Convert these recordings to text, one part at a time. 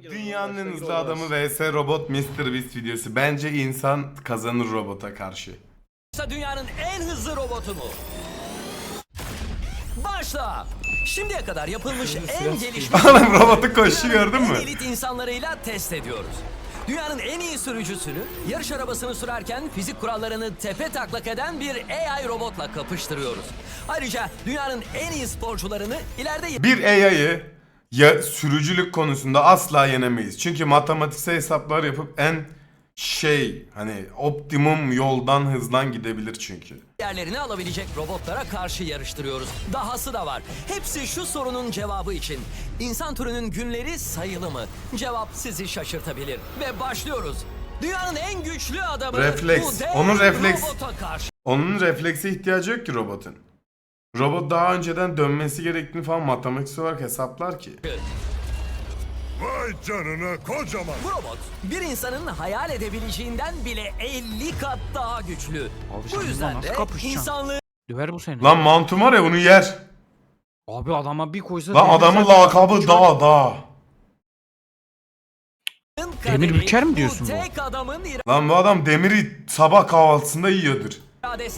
Dünyanın en hızlı adamı vs robot Mr. Beast videosu. Bence insan kazanır robota karşı. Yoksa dünyanın en hızlı robotu mu? Başla. Şimdiye kadar yapılmış en gelişmiş Oğlum robotu koşu gördün mü? en elit insanlarıyla test ediyoruz. Dünyanın en iyi sürücüsünü yarış arabasını sürerken fizik kurallarını tepe taklak eden bir AI robotla kapıştırıyoruz. Ayrıca dünyanın en iyi sporcularını ileride Bir AI'yı ya sürücülük konusunda asla yenemeyiz. Çünkü matematiksel hesaplar yapıp en şey hani optimum yoldan hızdan gidebilir çünkü. yerlerini alabilecek robotlara karşı yarıştırıyoruz. Dahası da var. Hepsi şu sorunun cevabı için. İnsan türünün günleri sayılı mı? Cevap sizi şaşırtabilir. Ve başlıyoruz. Dünyanın en güçlü adamı Refleks. bu dev Onun refleks. robota karşı. Onun reflekse ihtiyacı yok ki robotun. Robot daha önceden dönmesi gerektiğini falan matematiksel olarak hesaplar ki. Vay canına kocaman. Bu robot bir insanın hayal edebileceğinden bile 50 kat daha güçlü. Abi sen Bu bununla yüzden nasıl de kapışacaksın? insanlığın Döver bu seni. Lan mantı var ya bunu yer. Abi adama bir koysa... Lan demir adamın lakabı dağ dağ. kaderi büker mi diyorsun bu? tek adamın Lan bu adam demiri sabah kahvaltısında yiyordur.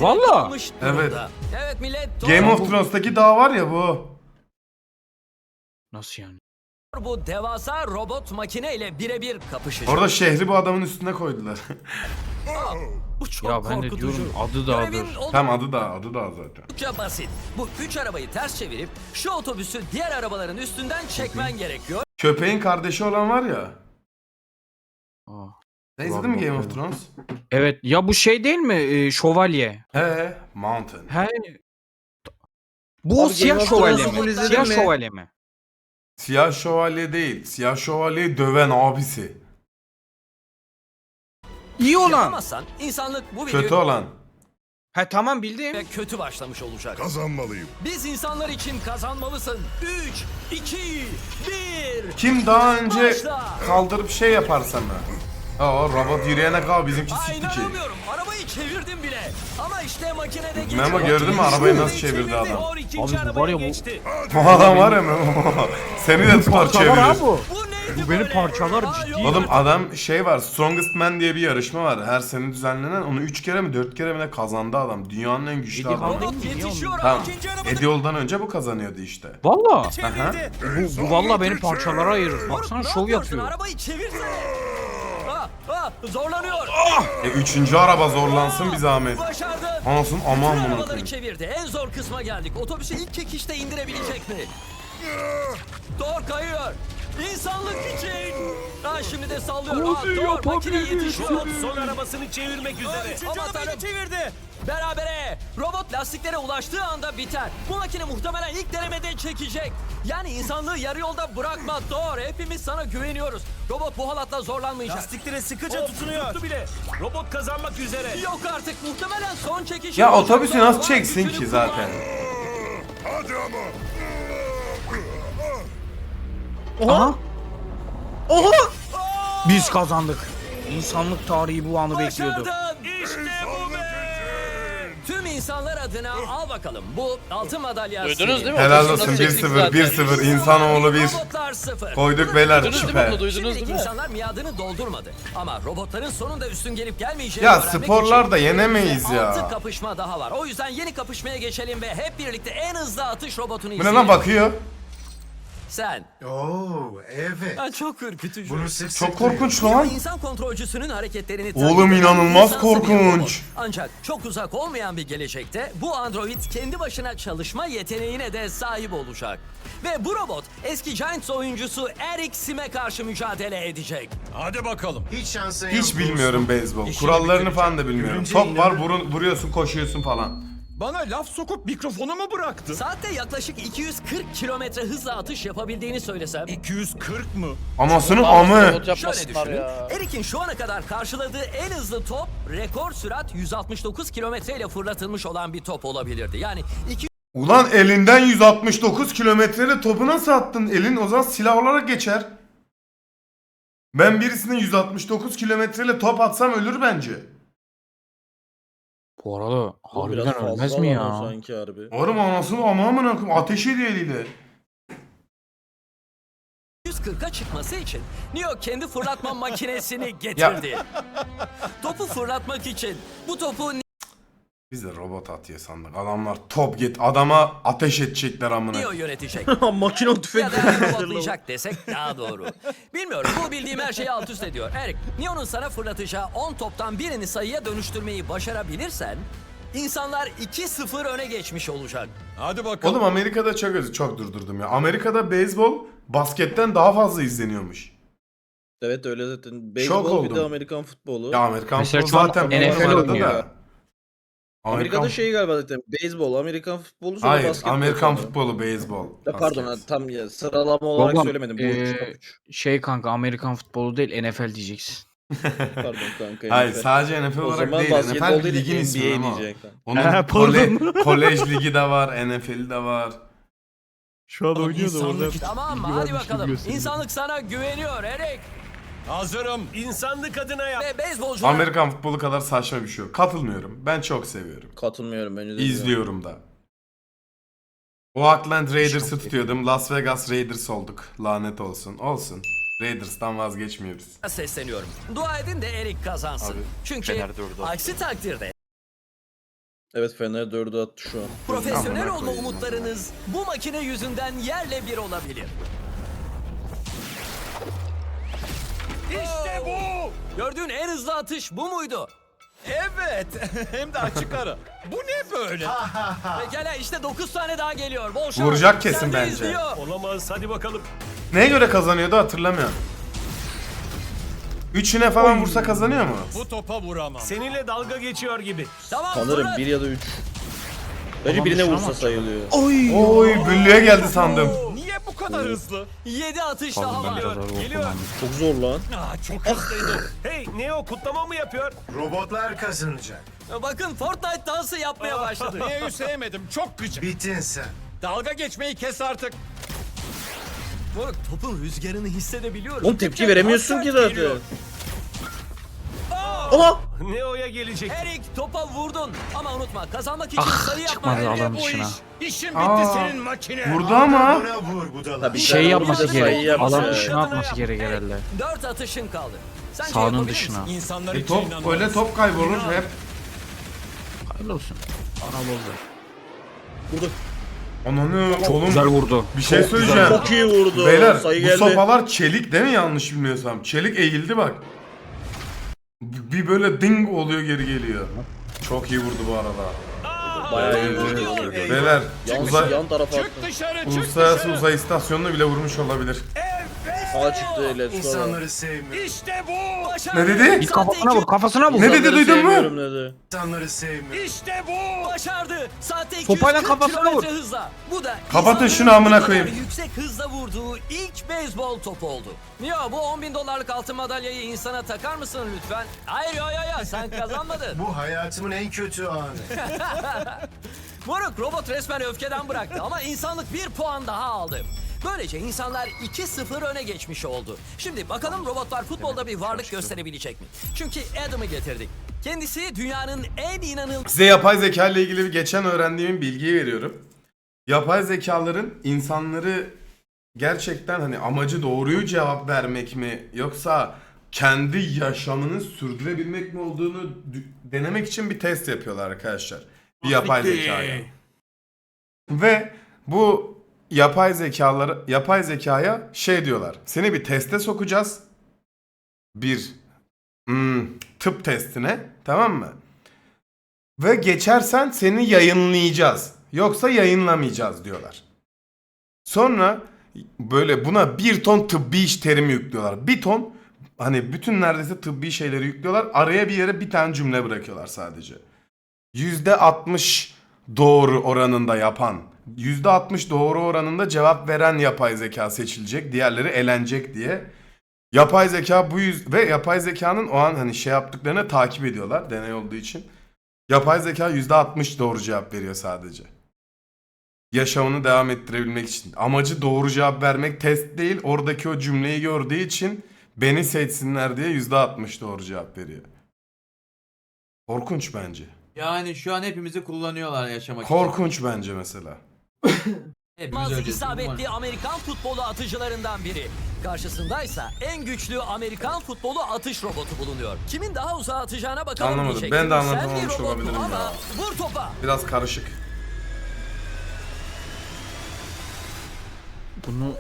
Valla. kalmış Evet. durumda. Evet millet Game of Thrones'taki dağ var ya bu. Nasıl yani? bu devasa robot makine ile birebir kapışacak. Orada şehri bu adamın üstüne koydular. Bu çok Ya ben de korkutucu. diyorum adı Görevin dağdır. Tam adı da adı da zaten. oldukça basit. Bu üç arabayı ters çevirip şu otobüsü diğer arabaların üstünden çekmen gerekiyor. Köpeğin kardeşi olan var ya. Aa. Ne izledin mi Game of. Thrones? Evet ya bu şey değil mi? Ee, şövalye. He, Mountain. He. Bu o Abi siyah Game of şövalye Thrones'u full mi? izledin Siyah mi? şövalye mi? Siyah şövalye değil. Siyah şövalyeyi döven abisi. İyi olan. Yapamazsan insanlık bu videoyu Kötü olan. He tamam bildim. kötü başlamış olacak. Kazanmalıyım. Biz insanlar için kazanmalısın. 3, 2, 1. Kim daha önce Başla. kaldırıp şey yaparsa mı? Aa robot yürüyene kal bizimki Ay sikti ki. inanamıyorum. Arabayı çevirdim bile. Ama işte makinede geçiyor. Memo gördün mü arabayı nasıl çevirdi adam? Abi bu var ya bu. Bu adam var ya Memo. Seni de tutar çevirir. bu. Bu neydi Bu beni böyle? parçalar Aa, ciddi. yok. Oğlum adam şey var Strongest Man diye bir yarışma var. Her sene düzenlenen onu 3 kere mi 4 kere mi ne kazandı adam. Dünyanın en güçlü Eddie adamı. Robot yetişiyor. Tamam. İkinci arabada Eddieol'dan önce bu kazanıyordu işte. Valla. Aha. Bu, bu valla beni parçalara ayırır. Baksana Ne şov yapıyorsun? yapıyor. Arabayı çevirsene. Ah, ah, zorlanıyor. E üçüncü araba zorlansın bir zahmet. Başardın. Anasın aman Bütün bunu arabaları çevirdi. En zor kısma geldik. Otobüsü ilk çekişte indirebilecek mi? Thor kayıyor. İnsanlık için. Ha şimdi de sallıyor. Aa, Thor makine yetişiyor. Son arabasını çevirmek üzere. Aman tanrım. çevirdi. Berabere. Robot lastiklere ulaştığı anda biter. Bu makine muhtemelen ilk denemede çekecek. Yani insanlığı yarı yolda bırakma Thor. Hepimiz sana güveniyoruz. Robot bu halatla zorlanmayacak. Lastiklere sıkıca tutunuyor. Tuttu bile. Robot kazanmak üzere. Yok artık muhtemelen son çekişi. Ya olacak. otobüsü Thor nasıl var, çeksin gücünü ki kullan. zaten? Hadi ama. Aha. Biz kazandık. İnsanlık tarihi bu anı bekliyordu. İşte bu be. Tüm insanlar adına al bakalım. Bu altın madalya. Duydunuz değil mi? Helal olsun nasıl çektik 1-0 zaten? 1-0 insanoğlu 1. Robotlar sıfır. Koyduk beyler Duydunuz değil mi süper. bunu? Duydunuz Şimdilik değil mi? insanlar miadını doldurmadı. Ama robotların sonunda üstün gelip gelmeyeceğini Ya öğrenmek sporlar da için yenemeyiz önümüzde ya. Altı kapışma daha var. O yüzden yeni kapışmaya geçelim ve hep birlikte en hızlı atış robotunu Bu ne izleyelim. lan bakıyor? Sen. Oo evet. Ha, çok ürkütücü. Bunu sık sık Çok korkunç lan. insan kontrolcüsünün hareketlerini Oğlum, takip eden inanılmaz insansı bir korkunç. robot. Ancak çok uzak olmayan bir gelecekte bu android kendi başına çalışma yeteneğine de sahip olacak. Ve bu robot eski Giants oyuncusu Eric Sim'e karşı mücadele edecek. Hadi bakalım. Hiç şansın yok. Hiç bilmiyorum beyzbol. İşini Kurallarını falan da bilmiyorum. Görünce Top var inanır- vurun, vuruyorsun koşuyorsun falan. Bana laf sokup mikrofonu mu bıraktı? Saatte yaklaşık 240 kilometre hızla atış yapabildiğini söylesem. 240 mı? Anasının Bazı amı. Şöyle düşünün. ya. Eric'in şu ana kadar karşıladığı en hızlı top rekor sürat 169 kilometre ile fırlatılmış olan bir top olabilirdi. Yani Ulan elinden 169 kilometreyle topu nasıl attın? Elin o zaman silah olarak geçer. Ben birisine 169 kilometreyle top atsam ölür bence. Bu arada harbiden ölmez mi ya? Sanki harbi. Oğlum anasını ama amına koyayım ateş ediyor eliyle. 140'a çıkması için Neo kendi fırlatma makinesini getirdi. Topu fırlatmak için bu topu Biz de robot atıyor sandık. Adamlar top git. Adama ateş edecekler amına. Neo yönetecek. Makinalı tüfek ya da robotlayacak desek daha doğru. Bilmiyorum bu bildiğim her şeyi alt üst ediyor. Erik, Neo'nun sana fırlatacağı 10 toptan birini sayıya dönüştürmeyi başarabilirsen insanlar 2-0 öne geçmiş olacak. Hadi bakalım. Oğlum Amerika'da çok özür çok durdurdum ya. Amerika'da beyzbol basketten daha fazla izleniyormuş. Evet öyle zaten. Beyzbol bir de. Amerikan futbolu. Ya Amerikan Mesela futbolu an zaten NFL bu arada oynuyor. da. Amerika'da şey galiba zaten beyzbol, Amerikan futbolu sonra Hayır, basketbol. Amerikan sonra. futbolu, beyzbol. Ya pardon basket. tam ya, sıralama olarak Babam, söylemedim. Bu üç, üç. Şey kanka Amerikan futbolu değil NFL diyeceksin. Pardon kanka. Hayır, NFL. sadece NFL o olarak zaman değil. basketbol NFL değil ligin NBA ismi ama. diyeceksin. Onun Ha, kole, kolej ligi de var, NFL de var. Şu an oynuyordu orada. Tamam mı? Hadi bakalım. İnsanlık sana güveniyor Erik. Hazırım. İnsanlık adına yap. Ve beyzbolcular Amerikan futbolu kadar saçma bir şey yok. Katılmıyorum. Ben çok seviyorum. Katılmıyorum bence de. İzliyorum da. Oakland Raiders'ı tutuyordum. Las Vegas Raiders olduk. Lanet olsun. Olsun. Raiders'tan vazgeçmiyoruz. sesleniyorum. Dua edin de Erik kazansın. Çünkü aksi takdirde Evet Fener 4'ü attı şu an. profesyonel Amına olma koyayım umutlarınız bu makine yüzünden yerle bir olabilir. İşte bu. Gördüğün en hızlı atış bu muydu? Evet. Hem de açık ara. Bu ne böyle? Pekala işte 9 tane daha geliyor. Bol şans. Vuracak kesin Sendeyiz bence. diyor. Olamaz. Hadi bakalım. Neye göre kazanıyordu hatırlamıyorum. Üçüne falan vursa kazanıyor mu? Bu topa vuramam. Seninle dalga geçiyor gibi. Tamam Sanırım fırlat. 1 ya da 3. Bence birine şuna vursa sayılıyor. Oy büllüğe geldi sandım. Niye bu kadar hızlı? 7 atış daha Pardon ben var. ağır Geliyor. kullandım. Çok zor lan. Aa, çok hızlıydı. hey Neo kutlama mı yapıyor? Robotlar kazanacak. Bakın Fortnite dansı yapmaya başladı. Neo'yu sevmedim. Çok gıcık. Bitin sen. Dalga geçmeyi kes artık. Moruk topun rüzgarını hissedebiliyorum. Oğlum tepki veremiyorsun ki zaten. Geliyor. Ama Neo'ya gelecek. Erik topa vurdun. Ama unutma kazanmak için Ah, sayı çıkmadı yapmak. alan dışına. İşin bitti Aa, senin makine. Vurdu ama. Vur budala. Tabii. Şey yapması sayı gerek. yapmış, Alan dışına atması gerek herhalde. 4 atışın kaldı. Sence Sahanın yapabilir dışına. İnsanlar E top öyle top kaybolur hep. Hayırlı olsun. Bana oldu. Vurdu. Ananı oğlum Güzel vurdu. bir şey söyleyeceğim. Çok iyi vurdu. Beyler sayı bu geldi. sopalar çelik değil mi yanlış bilmiyorsam? Çelik eğildi bak. Bir böyle ding oluyor geri geliyor. Çok iyi vurdu bu arada. Bayağı iyi vurdu. Beyler Yan, uzay, yan tarafa attı. Uluslararası dışarı. uzay istasyonunu bile vurmuş olabilir. Sağa çıktı let's go. İnsanları sevmiyorum. İşte bu. Ne dedi? Git kafasına vur kafasına vur. Ne dedi, duydun mu? sevmiyorum dedi. İnsanları sevmiyorum. İşte bu. Başardı. Saatte 240 Sopayla kafasına vur. kilometre hızla. Bu da Kapatın insanların şunu amına bu kadar koyayım. Yüksek hızla vurduğu ilk beyzbol topu oldu. Ya bu 10 bin dolarlık altın madalyayı insana takar mısın lütfen? Hayır yo yo yo sen kazanmadın. Bu hayatımın en kötü anı. Moruk robot resmen öfkeden bıraktı ama insanlık bir puan daha aldı. Böylece insanlar 2-0 öne geçmiş oldu. Şimdi bakalım robotlar futbolda bir varlık gösterebilecek mi? Çünkü Adam'ı getirdik. Kendisi dünyanın en inanılmaz Size yapay zeka ile ilgili bir geçen öğrendiğim bilgiyi veriyorum. Yapay zekaların insanları gerçekten hani amacı doğruyu cevap vermek mi yoksa kendi yaşamını sürdürebilmek mi olduğunu denemek için bir test yapıyorlar arkadaşlar. Bir yapay zekaya. Ve bu yapay zekaları yapay zekaya şey diyorlar. Seni bir teste sokacağız. Bir hmm, tıp testine tamam mı? Ve geçersen seni yayınlayacağız. Yoksa yayınlamayacağız diyorlar. Sonra böyle buna bir ton tıbbi iş terimi yüklüyorlar. Bir ton hani bütün neredeyse tıbbi şeyleri yüklüyorlar. Araya bir yere bir tane cümle bırakıyorlar sadece. %60 doğru oranında yapan, %60 doğru oranında cevap veren yapay zeka seçilecek. Diğerleri elenecek diye. Yapay zeka bu yüz ve yapay zekanın o an hani şey yaptıklarını takip ediyorlar deney olduğu için. Yapay zeka %60 doğru cevap veriyor sadece. Yaşamını devam ettirebilmek için. Amacı doğru cevap vermek test değil. Oradaki o cümleyi gördüğü için beni seçsinler diye %60 doğru cevap veriyor. Korkunç bence. Yani şu an hepimizi kullanıyorlar yaşamak için. Korkunç bence mesela. Bazı isabetli Amerikan futbolu atıcılarından biri. Karşısındaysa en güçlü Amerikan futbolu atış robotu bulunuyor. Kimin daha uzağa atacağına bakalım Anlamadım. Ben de Sen bir anlatamamış robot mu? olabilirim ama ya. Vur topa. Biraz karışık. Bunu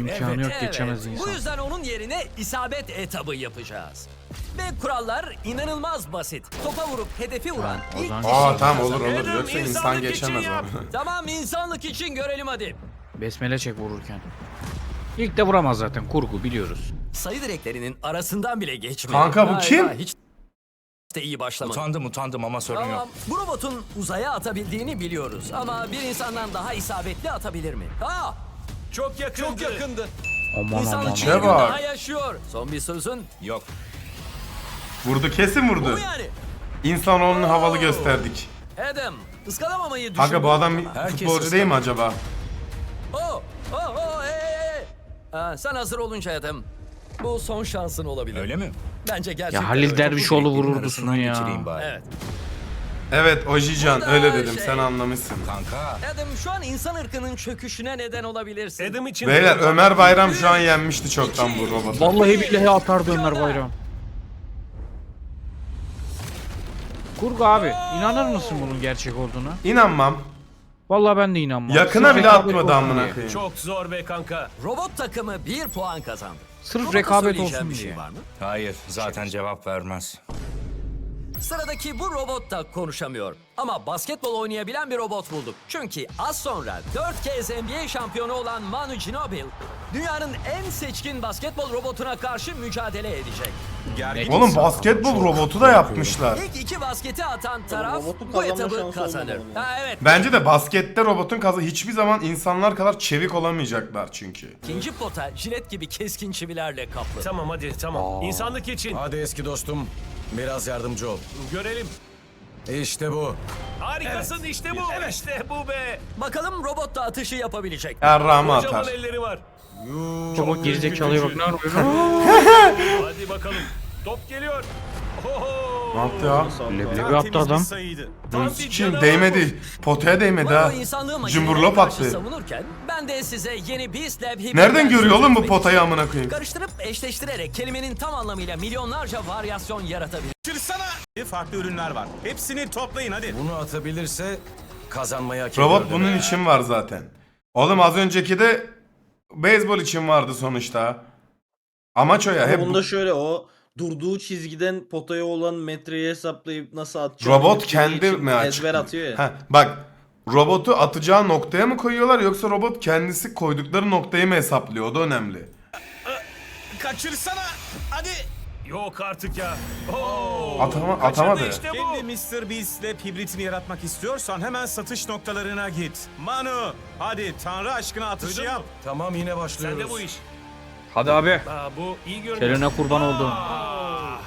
imkanı yok Evet, geçemez Bu insan. yüzden onun yerine isabet etabı yapacağız. Ve kurallar inanılmaz basit. Topa vurup hedefi vuran o ilk zaman- kişi Aa tamam olur olur. Yoksa insan geçemez onu. Tamam insanlık için görelim hadi. Besmele çek vururken. İlk de vuramaz zaten kurgu biliyoruz. Sayı direklerinin arasından bile geçmedi. Kanka bu kim? Hiç de iyi başlamadı. Utandım utandım ama sorun Tamam, yok. bu robotun uzaya atabildiğini biliyoruz. Ama bir insandan daha isabetli atabilir mi? Aa, Çok yakındı. Çok yakındı. Aman insanlık aman. İçine gün bak. daha yaşıyor. Son bir sözün Yok. Vurdu kesin vurdu. bu yani. İnsanoğlunu havalı gösterdik. Adam, ıskalamamayı düşün. Kanka bu adam Herkes futbolcu değil mi acaba? Oh, oh, oh, hey, hey, hey. Aa, sen hazır olunca Adam. Bu son şansın olabilir. Öyle mi? Bence gerçekten Ya Halil öyle. Dervişoğlu vururdu arasından şunu ya. geçireyim bari. Evet. Evet Ojican Bu da öyle dedim şey- sen anlamışsın. Kanka. Adam şu an insan ırkının çöküşüne neden olabilirsin. Adam için Beyler Ömer Bayram şu an yenmişti çoktan bu robotu. Vallahi billahi atardı Ömer Bayram. Kurgu abi. inanır mısın bunun gerçek olduğuna? İnanmam. Vallahi ben de inanmam. Yakına Sırf bile rekabet atmadı olsun amına diye. koyayım. Çok zor be kanka. Robot takımı bir puan kazandı. Sırf Robota rekabet söyleyeceğim olsun bir şey diye. var mı? Hayır zaten cevap vermez. Sıradaki bu robot da konuşamıyor. Ama basketbol oynayabilen bir robot bulduk. Çünkü az sonra 4 kez NBA şampiyonu olan Manu Ginobili dünyanın en seçkin basketbol robotuna karşı mücadele edecek. Oğlum basketbol robotu da yapmışlar. İlk iki basketi atan taraf robotun bu kazanma etabı şansı kazanır. olmamalı Ha evet. Bence de baskette robotun kazı hiçbir zaman insanlar kadar çevik olamayacaklar çünkü. İkinci pota jilet gibi keskin çivilerle kaplı. Tamam hadi tamam. İnsanlık için. Hadi eski dostum, biraz yardımcı ol. Görelim. İşte bu. Harikasın işte bu. İşte bu be. Bakalım robot da atışı yapabilecek. Errama Kocaman atar. elleri var. Çok gerizekalıya bak? Hadi bakalım. Top geliyor. Ne yaptı ya? Leblebi attı adam. Tam bir Kim değmedi. Potaya değmedi ha. Cumburlop attı. savunurken ben de size yeni Lab Hybrid Nereden görüyor oğlum bu potayı amına koyayım? Karıştırıp eşleştirerek kelimenin tam anlamıyla milyonlarca varyasyon yaratabilir. Farklı ürünler var. Hepsini toplayın hadi. Bunu atabilirse kazanmayı hak Robot bunun için var zaten. Oğlum az önceki de beyzbol için vardı sonuçta. Amaç o ya. Hep Bunda şöyle o durduğu çizgiden potaya olan metreyi hesaplayıp nasıl atacağını robot kendi mi açık? Ezber atıyor ya. Ha, bak robotu atacağı noktaya mı koyuyorlar yoksa robot kendisi koydukları noktayı mı hesaplıyor? O da önemli. Kaçırsana. Hadi. Yok artık ya. Oo. Atama, atamadı. işte bu. Kendi Mr. Beast'le hibritini yaratmak istiyorsan hemen satış noktalarına git. Manu hadi Tanrı aşkına atışı Duydun yap. mu? Tamam yine başlıyoruz. Sende bu iş. Hadi abi. Aa, bu iyi görünüyor. Eline kurban oldum. Aa.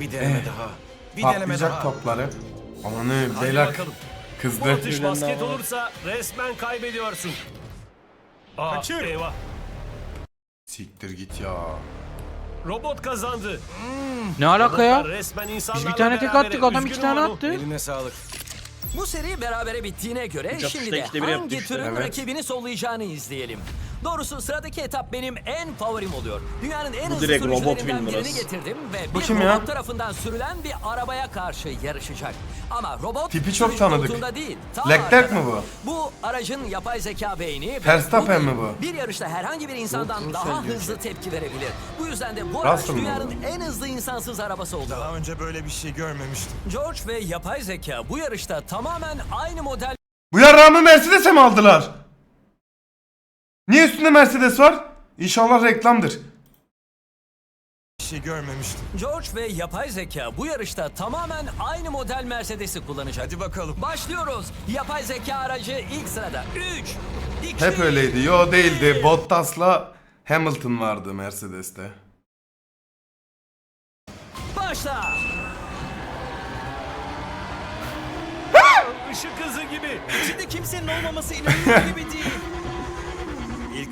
Bir deneme daha. Bir deneme Patlayacak daha. topları. Amanı Hadi beyler bakalım. Bu kızdı. atış basket olursa resmen kaybediyorsun. Aa, Kaçır. Eyvah. Siktir git ya. Robot kazandı. Ne alaka ya? Resmen Biz bir tane tek attık adam iki tane attı. Eline sağlık. Bu seri berabere bittiğine göre Üç şimdi de ikide bir yaptı hangi işte. türün Evet. rakibini sollayacağını izleyelim. Doğrusu sıradaki etap benim en favorim oluyor. Dünyanın en Bu hızlı direkt robot sürücülerinden birini burası. getirdim ve Bu bir kim robot ya? tarafından sürülen bir arabaya karşı yarışacak. Ama robot Tipi çok sürücü tanıdık. koltuğunda değil. ta Leclerc arkada. mi bu? Bu aracın yapay zeka beyni ve Verstappen mi bu? Bir yarışta herhangi bir insandan daha hızlı tepki verebilir. Bu yüzden de bu Russell araç dünyanın en hızlı insansız arabası oldu. Daha önce böyle bir şey görmemiştim. George ve yapay zeka bu yarışta tamamen aynı model Bu yarrağımı Mercedes'e mi aldılar? Niye üstünde Mercedes var? İnşallah reklamdır. Bir şey görmemiştim. George ve yapay zeka bu yarışta tamamen aynı model Mercedes'i kullanacak. Hadi bakalım. Başlıyoruz. Yapay zeka aracı ilk sırada. 3, 2, Hep öyleydi. Yo değildi. Bottas'la Hamilton vardı Mercedes'te. Başla. Işık hızı gibi. İçinde kimsenin olmaması inanılır gibi değil.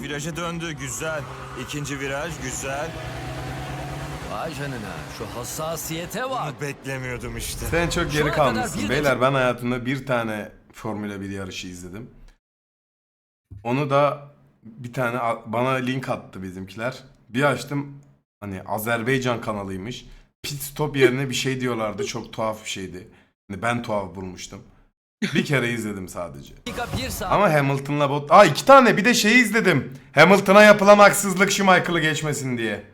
Viraja döndü. Güzel. İkinci viraj güzel. Vay canına şu hassasiyete bak. Bunu beklemiyordum işte. Sen çok Şu geri ana kadar kalmışsın. bir Beyler ben hayatımda bir tane Formula 1 yarışı izledim. Onu da bir tane a- bana link attı bizimkiler. Bir açtım hani Azerbaycan kanalıymış. Pit stop yerine bir şey diyorlardı. Çok tuhaf bir şeydi. Hani ben tuhaf bulmuştum. Bir kere izledim sadece. dakika 1 saat. Ama Hamilton'la bot... Aa iki tane bir de şeyi izledim. Hamilton'a yapılan haksızlık Schumacher'ı geçmesin diye.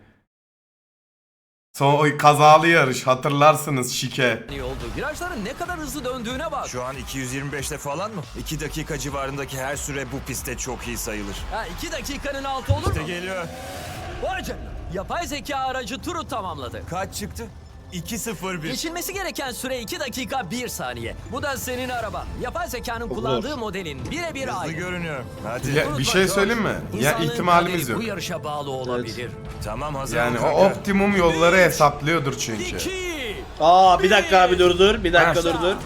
Son o kazalı yarış hatırlarsınız şike. iyi oldu. Virajların ne kadar hızlı döndüğüne bak. Şu an 225'te falan mı? 2 dakika civarındaki her süre bu pistte çok iyi sayılır. Ha 2 dakikanın altı olur İşte mu? geliyor. Vay canına. Yapay zeka aracı turu tamamladı. Kaç çıktı? 2-0-1. Geçilmesi gereken süre 2 dakika 1 saniye. Bu da senin araban. Yapay zekanın kullandığı modelin birebir Hızlı aynı. görünüyor. Hadi. Ya, bir şey söyleyeyim mi? Ya insanlığın ihtimalimiz kaderi yok. Bu yarışa bağlı olabilir. Tamam hazır Yani ol o kanka. optimum yolları hesaplıyordur çünkü. 2 Aa bir dakika abi dur dur. Bir dakika dur dur.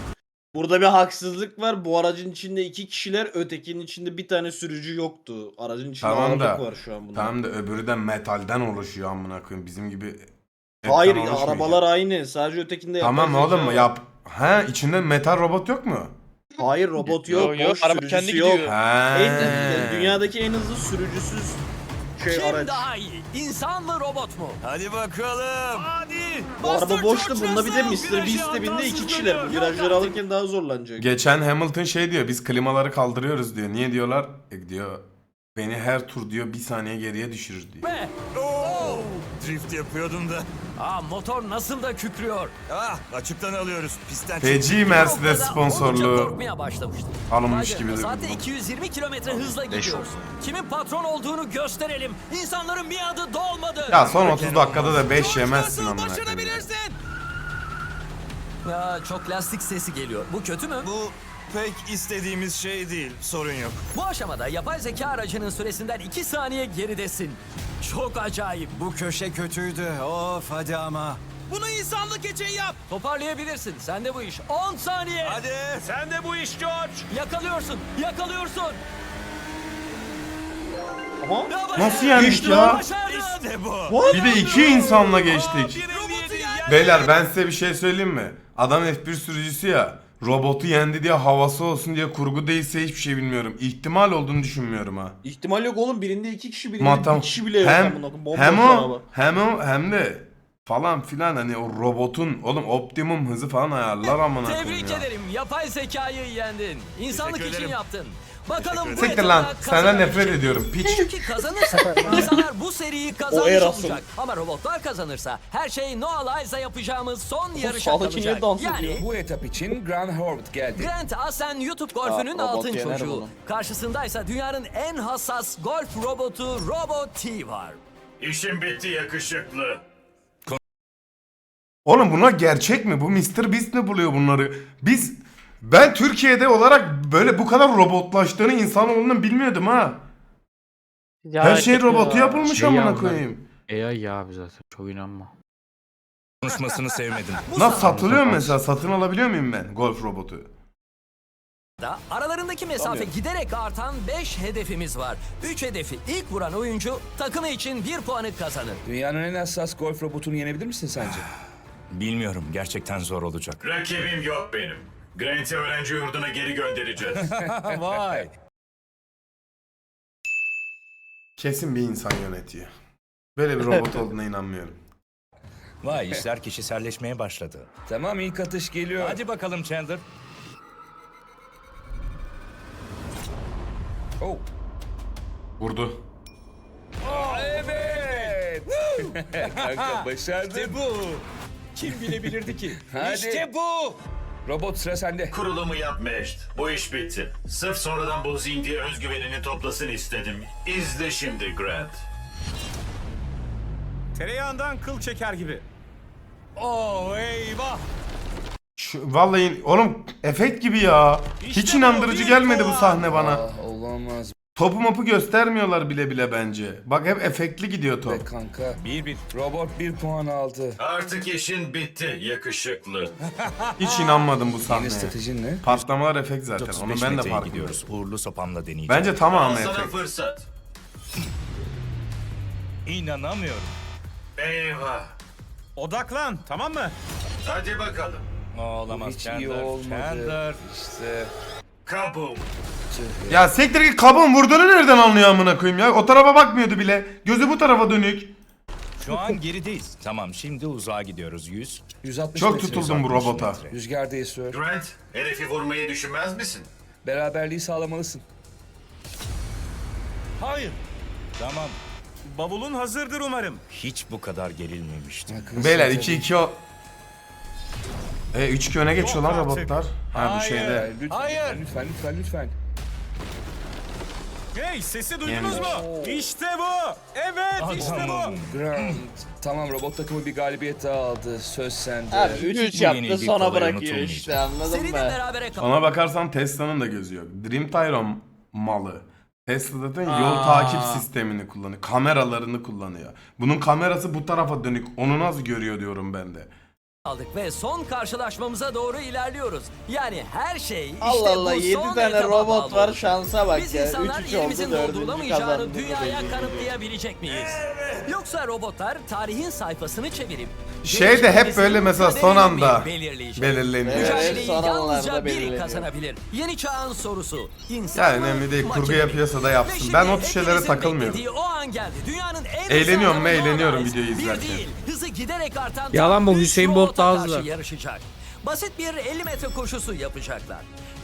Burada bir haksızlık var. Bu aracın içinde iki kişiler, ötekinin içinde bir tane sürücü yoktu. Aracın içinde Tamam da var şu an bunda. tamam da öbürü de metalden oluşuyor amına koyayım. Bizim gibi Hayır oluşmayacak. arabalar aynı. Sadece ötekinde yapay Tamam zeka oğlum var. yap. Ha içinde metal robot yok mu? Hayır robot yok. Yok, yok, boş araba sürücüsü kendi yok. gidiyor. Ha. En, dünyadaki en hızlı sürücüsüz şey Kim araç. daha iyi? İnsan mı robot mu? Hadi bakalım. Hadi. Bu araba boştu. Bunda bir de Mr. Beast'te bindi iki kişiler. Bu virajları alırken daha zorlanacak. Geçen Hamilton şey diyor biz klimaları kaldırıyoruz diyor. Niye diyorlar? E diyor beni her tur diyor bir saniye geriye düşürür diyor. Oo! Drift yapıyordum da. aa, motor nasıl da kükrüyor. Ah açıktan alıyoruz. Pistten. Feci Mercedes noktada oldukça sponsorluğu korkmaya başlamıştım. alınmış Vay gibi. canına, Saatte bu. 220 kilometre hızla gidiyoruz. Kimin patron olduğunu gösterelim. İnsanların bir adı dolmadı. Ya son 30 dakikada da 5 yemezsin amına koyayım. Ya, çok lastik sesi geliyor. Bu kötü mü? Bu pek istediğimiz şey değil. Sorun yok. Bu aşamada yapay zeka aracının süresinden 2 saniye geridesin. Çok acayip. Bu köşe kötüydü. Of hadi ama. Bunu insanlık için yap. Toparlayabilirsin. Sen de bu iş. 10 saniye. Hadi. Sen de bu iş George. Yakalıyorsun. Yakalıyorsun. Aha. Nasıl yendik Geçti ya? İşte bu. Bir de iki insanla geçtik. Robotu Beyler ben size bir şey söyleyeyim mi? Adam F1 sürücüsü ya. Robotu yendi diye havası olsun diye kurgu değilse hiçbir şey bilmiyorum. İhtimal olduğunu düşünmüyorum ha. İhtimal yok oğlum. Birinde iki kişi, birinde Matam. bir kişi bile yok. Hem, hem araba. o hem o hem de falan filan hani o robotun oğlum optimum hızı falan ayarlar amına koyayım Tebrik ya. ederim. Yapay zekayı yendin. İnsanlık için yaptın. Bakalım bu Siktir lan. kazanan Senden nefret kim? ediyorum. Piç. Çünkü kazanırsa insanlar bu seriyi kazanmış Erasmus. olacak. Ama robotlar kazanırsa her şey Noah Liza yapacağımız son yarışa sağdaki niye kalacak. dans Yani? Bu etap için Grant Howard geldi. Grant Asen YouTube golfünün Aa, robot altın yener çocuğu. bunu. Karşısındaysa dünyanın en hassas golf robotu Robo T var. İşim bitti yakışıklı. Oğlum bunlar gerçek mi? Bu Mr. Beast mi buluyor bunları? Biz ben Türkiye'de olarak böyle bu kadar robotlaştığını insanoğlunun bilmiyordum ha. Her şey robotu yapılmış Şey amına ya, koyayım. AI ya abi zaten çok inanma. Konuşmasını sevmedim. Nasıl satılıyor mu mesela? Satın alabiliyor muyum ben golf robotu? Da aralarındaki mesafe giderek artan 5 hedefimiz var. 3 hedefi ilk vuran oyuncu takımı için 1 puanı kazanır. Dünyanın en hassas golf robotunu yenebilir misin sence? Bilmiyorum. Gerçekten zor olacak. Rakibim yok benim. Grant'i öğrenci yurduna geri göndereceğiz. Vay. Kesin bir insan yönetiyor. Böyle bir robot olduğuna inanmıyorum. Vay işler kişiselleşmeye başladı. Tamam ilk atış geliyor. Hadi bakalım Chandler. Oh. Vurdu. Evet. Kanka başardın. bu. Kim bilebilirdi ki? Hadi. bu. Robot sıra sende. Kurulumu yap Meşt. Bu iş bitti. Sırf sonradan bozayım diye özgüvenini toplasın istedim. İzle şimdi Grant. Tereyağından kıl çeker gibi. Oh eyvah. Şu, vallahi oğlum efekt gibi ya. Hiç inandırıcı gelmedi bu sahne bana. Ah, olamaz Topu mopu göstermiyorlar bile bile bence. Bak hep efektli gidiyor be top. kanka. Bir bir. Robot bir puan aldı. Artık işin bitti yakışıklı. Hiç inanmadım bu Yeni sahneye. stratejin ne? Patlamalar efekt zaten. 35 Onu ben de metreye farkındayım. gidiyoruz. Uğurlu sopamla deneyeceğim. Bence tamamı sana efekt. fırsat. İnanamıyorum. Eyvah. Odaklan tamam mı? Hadi bakalım. Olamaz Hiç iyi Chandler. olmadı. Chandler. İşte. Kaboom. Ya siktir git kabın vurduğunu nereden anlıyor amına koyayım ya? O tarafa bakmıyordu bile. Gözü bu tarafa dönük. Şu an gerideyiz. Tamam şimdi uzağa gidiyoruz 100. 160 Çok metre. tutuldum bu robota. Rüzgardayız Sir. Grant, hedefi vurmayı düşünmez misin? Beraberliği sağlamalısın. Hayır. Tamam. Bavulun hazırdır umarım. Hiç bu kadar gerilmemiştim. Beyler 2-2 o... E 3-2 öne geçiyor lan artık. robotlar. Ha bu Hayır. şeyde. Lütfen, Hayır. lütfen, lütfen, lütfen. Hey sesi duydunuz Yemiş. mu? İşte bu. Evet işte bu. Grant. tamam robot takımı bir galibiyet daha aldı. Söz sende. Abi 3-3 yaptı sonra bırakıyor işte anladın Seride mı? berabere kal. Ona bakarsan Tesla'nın da gözü yok. Dream Tyron malı. Tesla zaten yol Aa. takip sistemini kullanıyor. Kameralarını kullanıyor. Bunun kamerası bu tarafa dönük. Onu nasıl görüyor diyorum ben de. Aldık ve son karşılaşmamıza doğru ilerliyoruz. Yani her şey işte Allah Allah bu 7 son tane etaba robot bağlı var olacak. şansa bak Biz ya. insanlar 3-3 yerimizin oldu 4. doldurulamayacağını kazandı. dünyaya kanıtlayabilecek miyiz? Yoksa robotlar tarihin sayfasını çevirip Şey de hep böyle mesela son anda belirleyecek. belirleniyor. Evet. Mücadeleyi son yalnızca anlarda biri belirleniyor. kazanabilir. Yeni çağın sorusu. İnsan Ya önemli değil. Kurgu yapıyorsa da yapsın. Ben o tür şeylere takılmıyorum. O an geldi. Dünyanın en Eğleniyorum ve adamı eğleniyorum Noah videoyu Bir izlerken. değil, hızı giderek artan Yalan bu, Hüseyin Bolt daha karşı yarışacak. Basit bir 50 metre koşusu yapacaklar.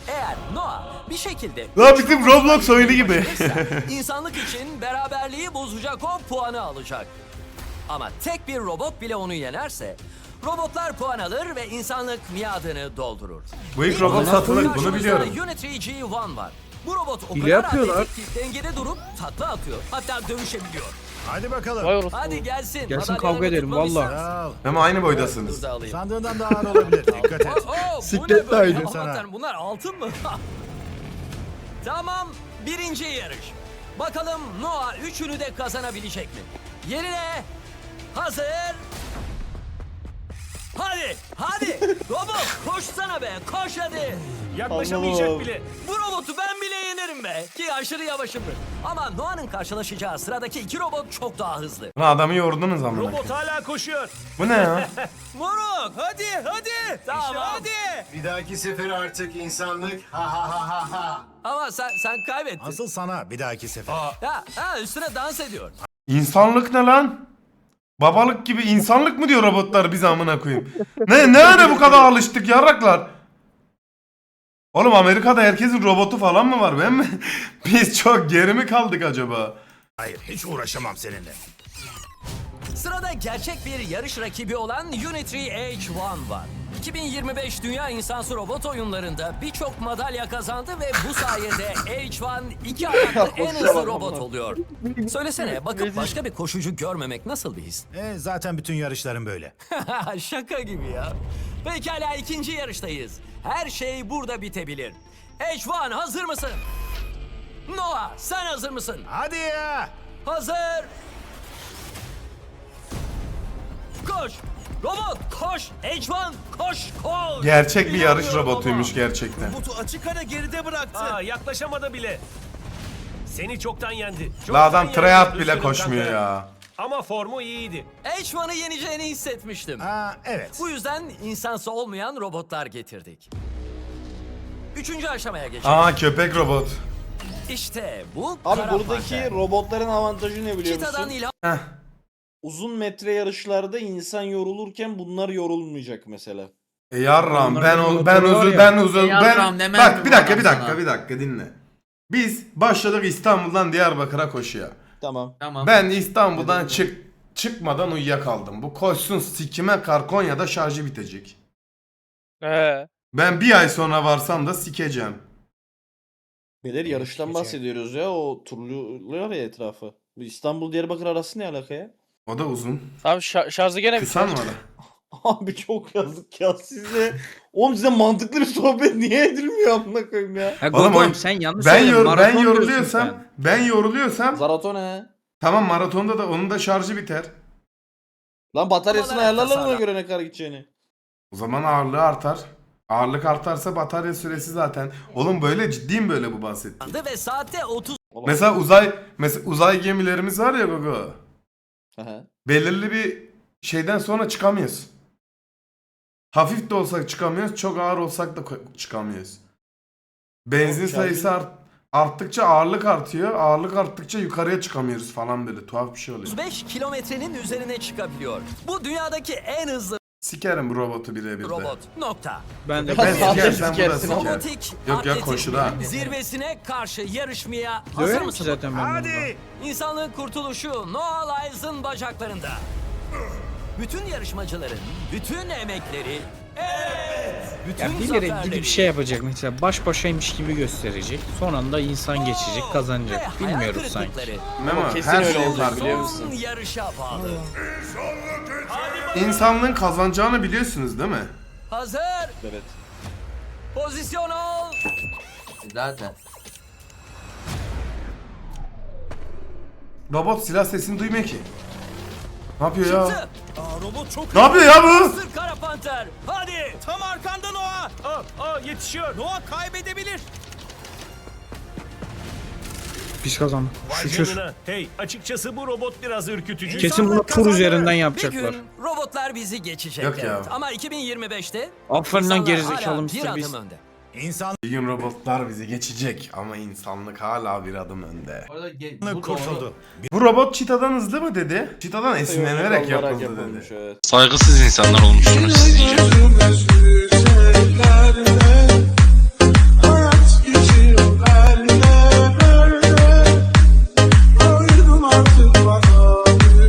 Eğer Noah bir şekilde Ya bizim Roblox oyunu gibi. insanlık için beraberliği bozacak o puanı alacak. Ama tek bir robot bile onu yenerse robotlar puan alır ve insanlık miadını doldurur. Bu ilk robot satılır, bunu biliyorum. Unity G1 var. Bu robot o Hile kadar yapıyorlar. atletik ki dengede durup takla atıyor. Hatta dövüşebiliyor. Hadi bakalım. Vay orospu. Hadi gelsin. Gelsin kavga edelim, valla. Al. Ama aynı boydasınız. Alayım. Sandığından daha ağır olabilir. Dikkat et. Oo, oo, bu Siklet ne de böyle? aynı. Aman Sana. tanrım, bunlar altın mı? tamam, birinci yarış. Bakalım Noah üçünü de kazanabilecek mi? Yerine hazır. Hadi, hadi. Robot koşsana be, koş hadi. Yaklaşamayacak Allah'ım. bile. Bu robotu ben bile yenerim be. Ki aşırı yavaşımdır. Ama Noah'nın karşılaşacağı sıradaki iki robot çok daha hızlı. Lan adamı yordunuz amına. Robot hala koşuyor. Bu ne ya? Moruk, hadi, hadi. Tamam. hadi. Bir dahaki sefer artık insanlık. Ha ha ha ha ha. Ama sen, sen kaybettin. Asıl sana bir dahaki sefer. Ya, ha, üstüne dans ediyor. İnsanlık ne lan? Babalık gibi insanlık mı diyor robotlar biz amına koyayım? Ne ne ara bu kadar alıştık yarraklar? Oğlum Amerika'da herkesin robotu falan mı var ben mi? Biz çok geri mi kaldık acaba? Hayır hiç uğraşamam seninle. Sırada gerçek bir yarış rakibi olan Unity H1 var. 2025 Dünya İnsansı Robot oyunlarında birçok madalya kazandı ve bu sayede H1 iki ayaklı en hızlı robot oluyor. Söylesene bakıp başka bir koşucu görmemek nasıl bir his? E, zaten bütün yarışların böyle. Şaka gibi ya. Pekala ikinci yarıştayız. Her şey burada bitebilir. H1 hazır mısın? Noah sen hazır mısın? Hadi ya. Hazır. Koş. Robot koş. H1 koş koş. Gerçek bir yarış İnanmıyorum robotuymuş ama. gerçekten. Robotu açık ara geride bıraktı. Aa, yaklaşamadı bile. Seni çoktan yendi. Çoktan La adam yendi. tryout bile Üzgünüm koşmuyor kanka. ya. Ama formu iyiydi. H1'ı yeneceğini hissetmiştim. Ha evet. Bu yüzden insansı olmayan robotlar getirdik. Üçüncü aşamaya geçelim. Aa köpek robot. İşte bu Abi buradaki robotların avantajı ne biliyor Çitadan musun? ilham Heh. Uzun metre yarışlarda insan yorulurken bunlar yorulmayacak mesela. E yarram ben o ben uzun ya. ben E yarram ben bak bir dakika adam bir dakika sana. bir dakika dinle. Biz başladık İstanbul'dan Diyarbakır'a koşuya. Tamam. Tamam. Ben İstanbul'dan çık çıkmadan uyuyakaldım. Bu koşsun sikime kar Konya'da şarjı bitecek. He. Ben bir ay sonra varsam da sikeceğim. Beyler yarıştan bahsediyoruz ya o turluyorlar ya etrafı. Bu İstanbul Diyarbakır arası ne alaka ya? O da uzun. Abi şa- şarjı gene Kısa mı o da? Abi çok yazık ya size. Oğlum size mantıklı bir sohbet niye edilmiyor amına koyayım ya? Ha, Oğlum o- sen yanlış Ben söyledin. yor ben Maraton diyorsun yoruluyorsam sen. ben yoruluyorsam Zarato ne? tamam maratonda da onun da şarjı biter. Lan bataryasını Havalar ayarlarlar ona tasarla. göre ne kadar gideceğini. O zaman ağırlığı artar. Ağırlık artarsa batarya süresi zaten. Oğlum böyle ciddiyim böyle bu bahsettiğim. ve saatte 30 Mesela uzay mesela uzay gemilerimiz var ya Gogo. Aha. Belirli bir şeyden sonra çıkamıyoruz. Hafif de olsak çıkamıyoruz, çok ağır olsak da ko- çıkamıyoruz. Benzin Oğlum şarjın- sayısı art arttıkça ağırlık artıyor. Ağırlık arttıkça yukarıya çıkamıyoruz falan böyle tuhaf bir şey oluyor. 35 kilometrenin üzerine çıkabiliyor. Bu dünyadaki en hızlı Sikerim bu robotu birebir de. robot. Nokta. Ben de Ben Zaten siker sen bu da sikersin siker. Robotik Yok ya koşuda. Zirvesine karşı yarışmaya hazır döverim ki mısın? zaten ben bunu. İnsanlığın kurtuluşu Noah Lyles'ın bacaklarında. Bütün yarışmacıların, bütün emekleri, evet, bütün Ya bilerek gidip şey yapacak mesela baş başaymış gibi gösterecek. Son anda insan geçecek kazanacak. Bilmiyoruz sanki. Memo Kesin her öyle şey olacak, var. biliyor musun? yarışa bağlı. İnsanlığın kazanacağını biliyorsunuz değil mi? Hazır. Evet. Pozisyon ol. Zaten. Robot silah sesini duymuyor ki. Ne yapıyor ya? Çıktı. Robot çok Ne yapıyor ya bu? Sır Kara Panter. Hadi. Tam arkanda Noah. Aa, aa, yetişiyor. Noah kaybedebilir. Biz kazandık. Şükür. Hey açıkçası bu robot biraz ürkütücü. Kesin bunu tur üzerinden yapacaklar. Bir gün robotlar bizi geçecek. Yok ya. Ama 2025'te Aferin lan insanlar gerizekalı hala Mr. bir adım Beast. Önde. Bir gün robotlar bizi geçecek ama insanlık hala bir adım önde. kurtuldu. Bu robot çitadan hızlı mı dedi? Çitadan esinlenerek yapıldı dedi. Saygısız insanlar olmuşsunuz siz iyice.